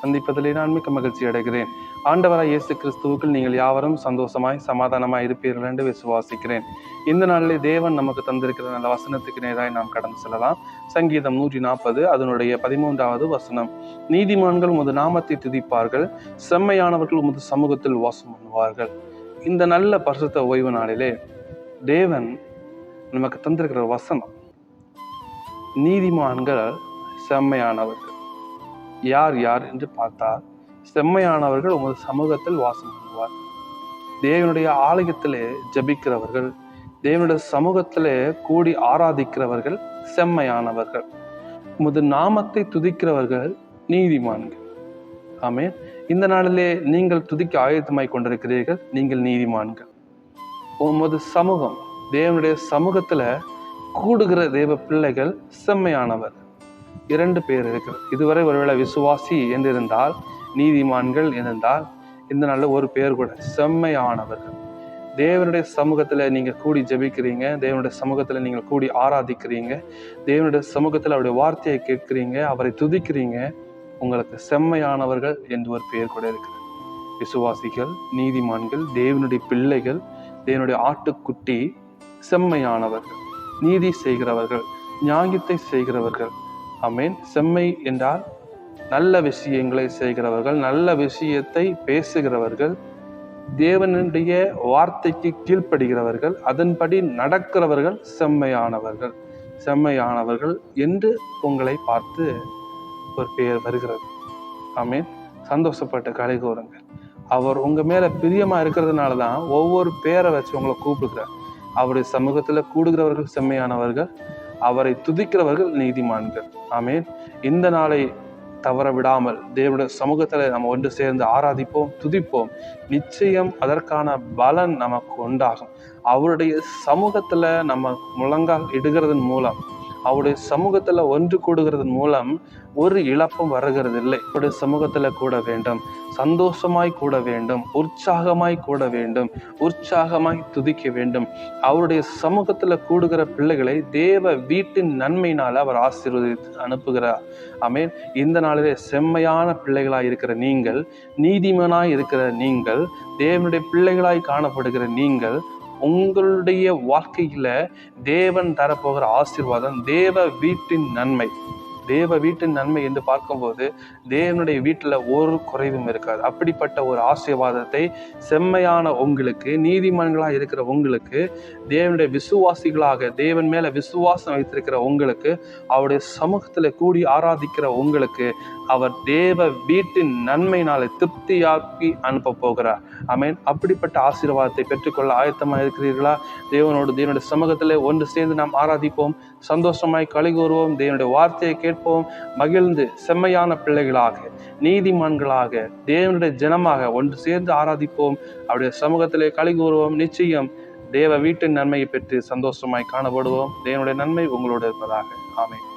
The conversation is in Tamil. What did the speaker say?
சந்திப்பதிலே நான் மிக்க மகிழ்ச்சி அடைகிறேன். ஆண்டவராய் இயேசு கிறிஸ்துவுக்குள் நீங்கள் யாவரும் சந்தோஷமாய் சமாதானமாய் இருப்பீர்கள் என்று விசுவாசிக்கிறேன். இந்த நாளிலே தேவன் நமக்கு தந்திருக்கிற நல்ல வசனத்துக்கு நேராய் நாம் கடந்து செல்லலாம். சங்கீதம் நூற்றி நாற்பது அதனுடைய பதிமூன்றாவது வசனம். நீதிமான்கள் உமது நாமத்தை துதிப்பார்கள் செம்மையானவர்கள் உமது சமூகத்தில் வாசம் பண்ணுவார்கள். இந்த நல்ல பரிசுத்த ஓய்வு நாளிலே தேவன் நமக்கு தந்திருக்கிற வசனம் நீதிமான்கள் செம்மையானவர்கள். யார் யார் என்று பார்த்தால் செம்மையானவர்கள் உமது சமூகத்தில் வாசம் பண்ணுவார். தேவனுடைய ஆலயத்திலே ஜபிக்கிறவர்கள் தேவனுடைய சமூகத்திலே கூடி ஆராதிக்கிறவர்கள் செம்மையானவர்கள். உமது நாமத்தை துதிக்கிறவர்கள் நீதிமான்கள். ஆமே இந்த நாளிலே நீங்கள் துதிக்க ஆயத்தமாய் கொண்டிருக்கிறீர்கள் நீங்கள் நீதிமான்கள். உமது சமூகம் தேவனுடைய சமூகத்தில் கூடுகிற தேவ பிள்ளைகள் செம்மையானவர் இரண்டு பேர் இருக்கிறது இதுவரை ஒருவேளை விசுவாசி என்றிருந்தால் நீதிமான்கள் இருந்தால் இந்த நாளில் ஒரு பேர் கூட செம்மையானவர்கள். தேவனுடைய சமூகத்தில் நீங்கள் கூடி ஜெபிக்கிறீங்க தேவனுடைய சமூகத்தில் நீங்கள் கூடி ஆராதிக்கிறீங்க தேவனுடைய சமூகத்தில் அவருடைய வார்த்தையை கேட்கிறீங்க அவரை துதிக்கிறீங்க உங்களுக்கு செம்மையானவர்கள் என்று ஒரு பெயர் கூட இருக்கிறது விசுவாசிகள் நீதிமான்கள் தேவனுடைய பிள்ளைகள் தேவனுடைய ஆட்டுக்குட்டி செம்மையானவர்கள். நீதி செய்கிறவர்கள் நியாயத்தை செய்கிறவர்கள் அமீன் செம்மை என்றால் நல்ல விஷயங்களை செய்கிறவர்கள் நல்ல விஷயத்தை பேசுகிறவர்கள் தேவனுடைய வார்த்தைக்கு கீழ்ப்படுகிறவர்கள் அதன்படி நடக்கிறவர்கள் செம்மையானவர்கள். செம்மையானவர்கள் என்று உங்களை பார்த்து ஒரு பெயர் வருகிறது. ஆமீன். சந்தோஷப்பட்ட கலை கூறுங்கள் அவர் உங்கள் மேலே பிரியமாக இருக்கிறதுனால தான் ஒவ்வொரு பேரை வச்சு உங்களை கூப்பிடுக்கிறார் அவருடைய சமூகத்தில் கூடுகிறவர்கள் செம்மையானவர்கள் அவரை துதிக்கிறவர்கள் நீதிமான்கள். ஆமேன். இந்த நாளை தவற விடாமல் தேவனுடைய சமூகத்தில் நம்ம ஒன்று சேர்ந்து ஆராதிப்போம் துதிப்போம். நிச்சயம் அதற்கான பலன் நமக்கு உண்டாகும். அவருடைய சமூகத்தில் நம்ம முழங்கால் இடுகிறதன் மூலம் அவருடைய சமூகத்தில் ஒன்று கூடுகிறது மூலம் ஒரு இழப்பும் வருகிறது இல்லை அவருடைய சமூகத்தில் கூட வேண்டும். சந்தோஷமாய் கூட வேண்டும். உற்சாகமாய் கூட வேண்டும். உற்சாகமாய் துதிக்க வேண்டும். அவருடைய சமூகத்தில் கூடுகிற பிள்ளைகளை தேவ வீட்டின் நன்மையினால் அவர் ஆசீர்வதித்து அனுப்புகிறார். அமேன் இந்த நாளிலே செம்மையான பிள்ளைகளாய் இருக்கிற நீங்கள் நீதிமனாய் இருக்கிற நீங்கள் தேவனுடைய பிள்ளைகளாய் காணப்படுகிற நீங்கள் உங்களுடைய வாழ்க்கையில் தேவன் தரப்போகிற ஆசீர்வாதம் தேவ வீட்டின் நன்மை. தேவ வீட்டின் நன்மை என்று பார்க்கும்போது தேவனுடைய வீட்டில் ஒரு குறைவும் இருக்காது. அப்படிப்பட்ட ஒரு ஆசீர்வாதத்தை செம்மையான உங்களுக்கு நீதிமன்களாக இருக்கிற உங்களுக்கு தேவனுடைய விசுவாசிகளாக தேவன் மேலே விசுவாசம் வைத்திருக்கிற உங்களுக்கு அவருடைய சமூகத்தில் கூடி ஆராதிக்கிற உங்களுக்கு அவர் தேவ வீட்டின் நன்மையினாலே திருப்தியாக்கி அனுப்ப போகிறார். அமேன் அப்படிப்பட்ட ஆசீர்வாதத்தை பெற்றுக்கொள்ள ஆயத்தமாக இருக்கிறீர்களா? தேவனோடு தேவனுடைய சமூகத்தில் ஒன்று சேர்ந்து நாம் ஆராதிப்போம் சந்தோஷமாய் களி கூறுவோம் தேவனுடைய வார்த்தையை கேட்போம் மகிழ்ந்து செம்மையான பிள்ளைகளாக நீதிமான்களாக தேவனுடைய ஜனமாக ஒன்று சேர்ந்து ஆராதிப்போம். அவருடைய சமூகத்திலே கழி கூறுவோம் நிச்சயம் தேவ வீட்டின் நன்மையை பெற்று சந்தோஷமாய் காணப்படுவோம். தேவனுடைய நன்மை உங்களோடு இருப்பதாக. ஆமேன்.